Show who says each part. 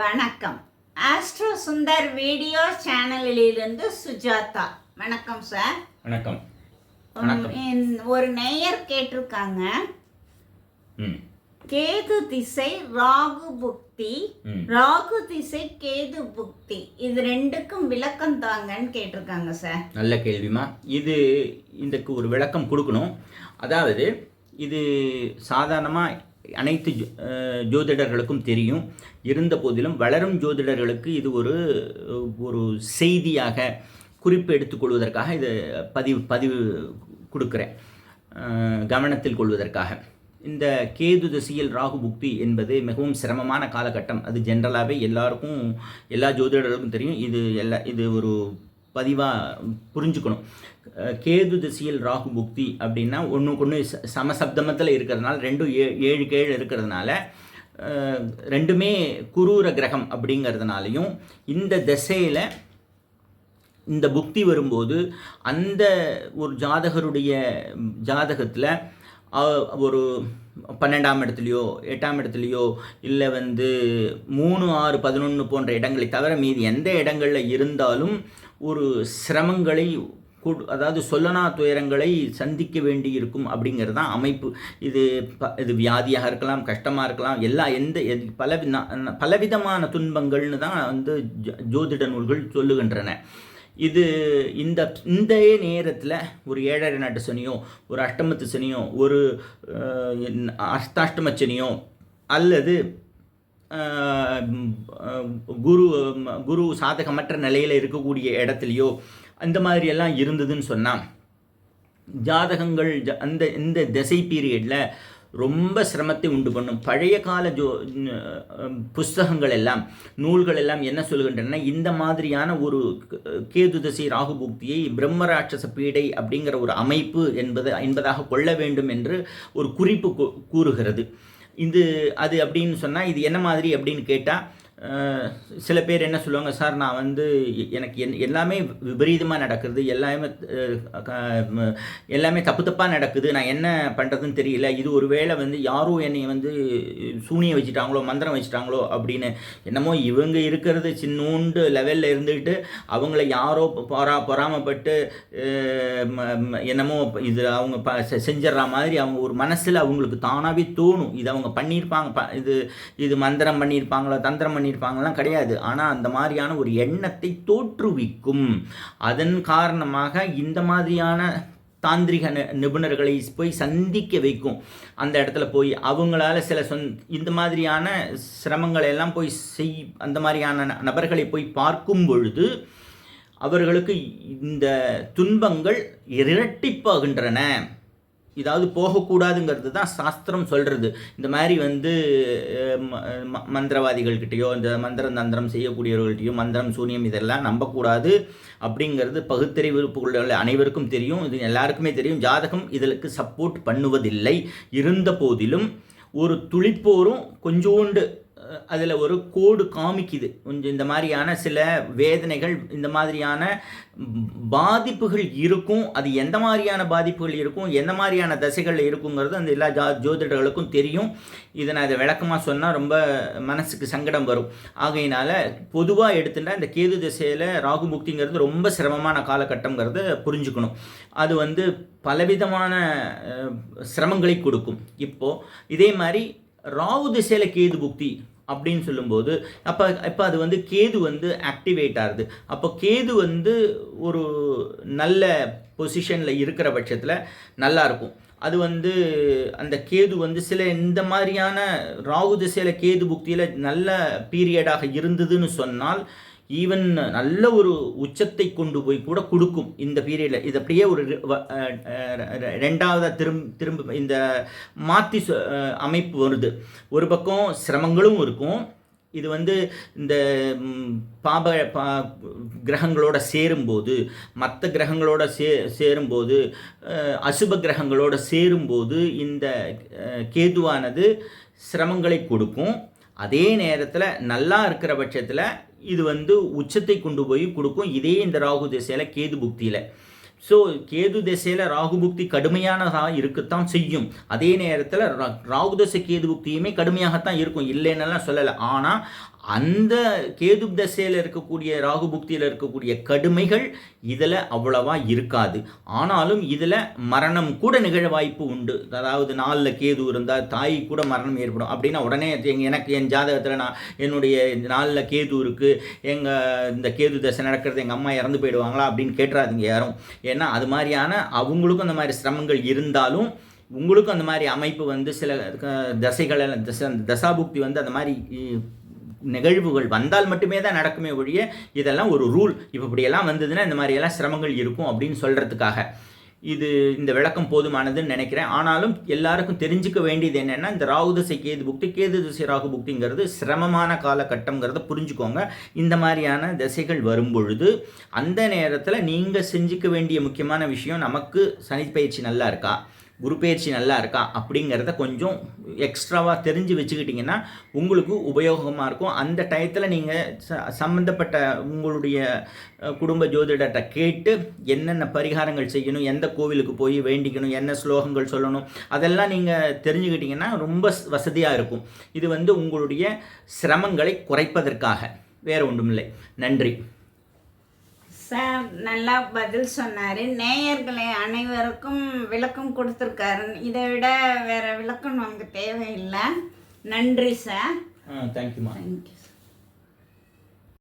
Speaker 1: வணக்கம். Astro Sundar video சேனலிலிருந்து சுஜாதா. வணக்கம் சார்
Speaker 2: வணக்கம்.
Speaker 1: ஒரு நேயர் கேட்டிருக்காங்க. கேது திசை ராகு புக்தி. ராகு திசை கேது புக்தி. இது ரெண்டுக்கும் விளக்கம் தாங்கன்னு கேட்டிருக்காங்க சார்
Speaker 2: நல்ல கேள்விமா. இது இதுக்கு ஒரு விளக்கம் கொடுக்கணும். அதாவது இது சாதாரணமாக அனைத்து ஜோ- ஜோதிடர்களுக்கும் தெரியும். இருந்த போதிலும் வளரும் ஜோதிடர்களுக்கு இது ஒரு ஒரு செய்தியாக குறிப்பு எடுத்துக்கொள்வதற்காக இது பதிவு பதிவு கொடுக்குறேன். கவனத்தில் கொள்வதற்காக. இந்த கேது திசையில் ராகு புக்தி என்பது மிகவும் சிரமமான காலகட்டம். அது ஜென்ரலாகவே எல்லாருக்கும் எல்லா ஜோதிடர்களுக்கும் தெரியும். இது எல்லா இது ஒரு பதிவாக புரிஞ்சுக்கணும். கேது திசையில் ராகு புக்தி அப்படின்னா ஒன்றுக்கு ஒன்று சமசப்தமத்தில் இருக்கிறதுனால ரெண்டும் ஏ ஏழு கேழு இருக்கிறதுனால ரெண்டுமே குரூர கிரகம் அப்படிங்கிறதுனாலையும் இந்த திசையில் இந்த புக்தி வரும்போது அந்த ஒரு ஜாதகருடைய ஜாதகத்தில் ஒரு பன்னெண்டாம் இடத்துலையோ எட்டாம் இடத்துலையோ இல்லை வந்து மூணு ஆறு பதினொன்று போன்ற இடங்களை தவிர மீதி எந்த இடங்களில் இருந்தாலும் ஒரு சிரமங்களை அதாவது சொல்லனா துயரங்களை சந்திக்க வேண்டி இருக்கும் அப்படிங்கிறது தான் அமைப்பு. இது ப இது வியாதியாக இருக்கலாம் கஷ்டமாக இருக்கலாம் எல்லா எந்த எது- பல பலவிதமான துன்பங்கள்னு தான் வந்து ஜ- ஜோதிட நூல்கள் சொல்லுகின்றன. இது இந்த இந்த நேரத்தில் ஒரு ஏழரை நாட்டு சனியோ ஒரு அஷ்டமத்து சனியோ ஒரு அஷ்டாஷ்டம சனியோ அல்லது குரு குரு சாதகமற்ற நிலையில் இருக்கக்கூடிய இடத்துலையோ அந்த மாதிரியெல்லாம் இருந்ததுன்னு சொன்னால் ஜாதகங்கள் அந்த இந்த திசை பீரியடில் ரொம்ப சிரமத்தை உண்டு பண்ணும். பழைய கால ஜோ புஸ்தகங்கள் எல்லாம் நூல்கள் எல்லாம் என்ன சொல்கின்றன இந்த மாதிரியான ஒரு கேது திசை ராகு புக்தியை பிரம்மராட்சச பீடை அப்படிங்கிற ஒரு அமைப்பு என்பது என்பதாக கொள்ள வேண்டும் என்று ஒரு குறிப்பு கூறுகிறது. இது அது அப்படின்னு சொன்னால் இது என்ன மாதிரி அப்படின்னு கேட்டால் சில பேர் என்ன சொல்லுவாங்க சார் நான் வந்து எனக்கு என் எல்லாமே விபரீதமாக நடக்குது. எல்லாமே எல்லாமே தப்பு தப்பாக நடக்குது. நான் என்ன பண்ணுறதுன்னு தெரியல. இது ஒரு வேளை வந்து யாரோ என்னை வந்து சூனியம் வச்சுட்டாங்களோ மந்திரம் வச்சுட்டாங்களோ அப்படின்னு என்னமோ இவங்க இருக்கிறது சின்னூண்டு லெவலில் இருந்துக்கிட்டு அவங்கள யாரோ பொறா பொறாமப்பட்டு ம- என்னமோ இது அவங்க ப செ- மாதிரி அவங்க ஒரு மனசில் அவங்களுக்கு தானாகவே தோணும். இது அவங்க பண்ணியிருப்பாங்க ப இது இது மந்திரம் பண்ணியிருப்பாங்களோ தந்திரம் பண்ணி பண்ணியிருப்பாங்கலாம் கிடையாது. ஆனால் அந்த மாதிரியான ஒரு எண்ணத்தை தோற்றுவிக்கும். அதன் காரணமாக இந்த மாதிரியான தாந்திரிக நிபுணர்களை போய் சந்திக்க வைக்கும். அந்த இடத்துல போய் அவங்களால சில சொந் இந்த மாதிரியான சிரமங்களை எல்லாம் போய் செய் அந்த மாதிரியான ந- நபர்களை போய் பார்க்கும் பொழுது அவர்களுக்கு இந்த துன்பங்கள் இரட்டிப்பாகின்றன. இதாவது போகக்கூடாதுங்கிறது தான் சாஸ்திரம் சொல்கிறது இந்த மாதிரி வந்து ம- ம- மந்திரவாதிகள்கிட்டயோ இந்த மந்திரம் தந்திரம் செய்யக்கூடியவர்கள்ட்டையோ மந்திரம் சூனியம் இதெல்லாம் நம்பக்கூடாது அப்படிங்கிறது பகுத்தறிவு உள்ள அனைவருக்கும் தெரியும். இது எல்லாருக்குமே தெரியும். ஜாதகம் இதற்கு சப்போர்ட் பண்ணுவதில்லை. இருந்த போதிலும் ஒரு துளிப்போரும் கொஞ்சோண்டு அதில் ஒரு கோடு காமிக்குது. கொஞ்சம் இந்த மாதிரியான சில வேதனைகள் இந்த மாதிரியான பாதிப்புகள் இருக்கும். அது எந்த மாதிரியான பாதிப்புகள் இருக்கும் எந்த மாதிரியான தசைகள் இருக்குங்கிறது அந்த எல்லா ஜா ஜோதிடர்களுக்கும் தெரியும். இதை நான் இதை விளக்கமாக சொன்னால் ரொம்ப மனசுக்கு சங்கடம் வரும். ஆகையினால பொதுவாக எடுத்துட்டா இந்த கேது திசையில் ராகு முக்திங்கிறது ரொம்ப சிரமமான காலகட்டங்கிறத புரிஞ்சுக்கணும். அது வந்து பலவிதமான சிரமங்களை கொடுக்கும். இப்போது இதே மாதிரி ராகு திசையில் கேது புக்தி அப்படின்னு சொல்லும்போது அப்போ இப்போ அது வந்து கேது வந்து ஆக்டிவேட் ஆகுது. அப்போ கேது வந்து ஒரு நல்ல பொசிஷனில் இருக்கிற பட்சத்தில் நல்லாயிருக்கும் அது வந்து அந்த கேது வந்து சில இந்த மாதிரியான ராகு திசையில் கேது புக்தியில் நல்ல பீரியடாக இருந்ததுன்னு சொன்னால் ஈவன் நல்ல ஒரு உச்சத்தை கொண்டு போய் கூட கொடுக்கும் இந்த பீரியடில் இது அப்படியே ஒரு ரெண்டாவது ரெண்டாவதாக திரும்ப திரும்ப இந்த மாற்றி அமைப்பு வருது. ஒரு பக்கம் சிரமங்களும் இருக்கும். இது வந்து இந்த பாப பா கிரகங்களோட சேரும்போது மற்ற கிரகங்களோட சே சேரும்போது அசுப கிரகங்களோட சேரும்போது இந்த கேதுவானது சிரமங்களை கொடுக்கும். அதே நேரத்தில் நல்லா இருக்கிற பட்சத்தில் இது வந்து உச்சத்தை கொண்டு போய் கொடுக்கும். இதே இந்த ராகு திசையில் கேது புக்தியில். ஸோ கேது திசையில் ராகு புக்தி கடுமையானதாக இருக்கத்தான் செய்யும். அதே நேரத்தில் ராகு தசை கேது புக்தியுமே கடுமையாகத்தான் இருக்கும். இல்லைன்னெல்லாம் சொல்லலை. ஆனால் அந்த கேது தசையில் இருக்கக்கூடிய ராகு புக்தியில் இருக்கக்கூடிய கடுமைகள் இதில் அவ்வளவா இருக்காது. ஆனாலும் இதில் மரணம் கூட நிகழ வாய்ப்பு உண்டு. அதாவது நாளில் கேது இருந்தால் தாய் கூட மரணம் ஏற்படும். அப்படின்னா உடனே எனக்கு என் ஜாதகத்தில் நான் என்னுடைய நாளில் கேது இருக்குது எங்கள் இந்த கேது தசை நடக்கிறது எங்கள் அம்மா இறந்து போயிடுவாங்களா அப்படின்னு கேட்டுறாதீங்க யாரும். ஏன்னா அது மாதிரியான அவங்களுக்கும் அந்த மாதிரி சிரமங்கள் இருந்தாலும் உங்களுக்கும் அந்த மாதிரி அமைப்பு வந்து சில க- தசைகள் தசை தசை தசாபுக்தி வந்து அந்த மாதிரி நிகழ்வுகள் வந்தால் மட்டுமே தான் நடக்குமே ஒழிய இதெல்லாம் ஒரு ரூல். இப்போ இப்படியெல்லாம் வந்ததுன்னா இந்த மாதிரியெல்லாம் சிரமங்கள் இருக்கும் அப்படின்னு சொல்கிறதுக்காக இது இந்த விளக்கம் போதுமானதுன்னு நினைக்கிறேன். ஆனாலும் எல்லாருக்கும் தெரிஞ்சுக்க வேண்டியது என்னென்னா இந்த ராகு திசை கேது புக்தி கேது திசை ராகு புக்திங்கிறது சிரமமான காலகட்டங்கிறத புரிஞ்சுக்கோங்க. இந்த மாதிரியான திசைகள் வரும்பொழுது அந்த நேரத்தில் நீங்கள் செஞ்சுக்க வேண்டிய முக்கியமான விஷயம் நமக்கு சனி பயிற்சி நல்லா இருக்கா? குரு பயிற்சி நல்லா இருக்கா அப்படிங்கிறத கொஞ்சம் எக்ஸ்ட்ராவாக தெரிஞ்சு வச்சுக்கிட்டிங்கன்னா உங்களுக்கு உபயோகமாக இருக்கும். அந்த டயத்தில் நீங்கள் ச சம்மந்தப்பட்ட உங்களுடைய குடும்ப ஜோதிடர்கிட்ட கேட்டு என்னென்ன பரிகாரங்கள் செய்யணும் எந்த கோவிலுக்கு போய் வேண்டிக்கணும் என்ன ஸ்லோகங்கள் சொல்லணும் அதெல்லாம் நீங்கள் தெரிஞ்சுக்கிட்டிங்கன்னா ரொம்ப வசதியாக இருக்கும். இது வந்து உங்களுடைய சிரமங்களை குறைப்பதற்காக. வேறு ஒன்றுமில்லை. நன்றி.
Speaker 1: சார் நல்லா பதில் சொன்னார். நேயர்களை அனைவருக்கும் விளக்கம் கொடுத்துருக்காரு. இதை விட வேற விளக்கம் நமக்கு தேவையில்லை. நன்றி சார்
Speaker 2: தேங்க்யூமா
Speaker 1: தேங்க்யூ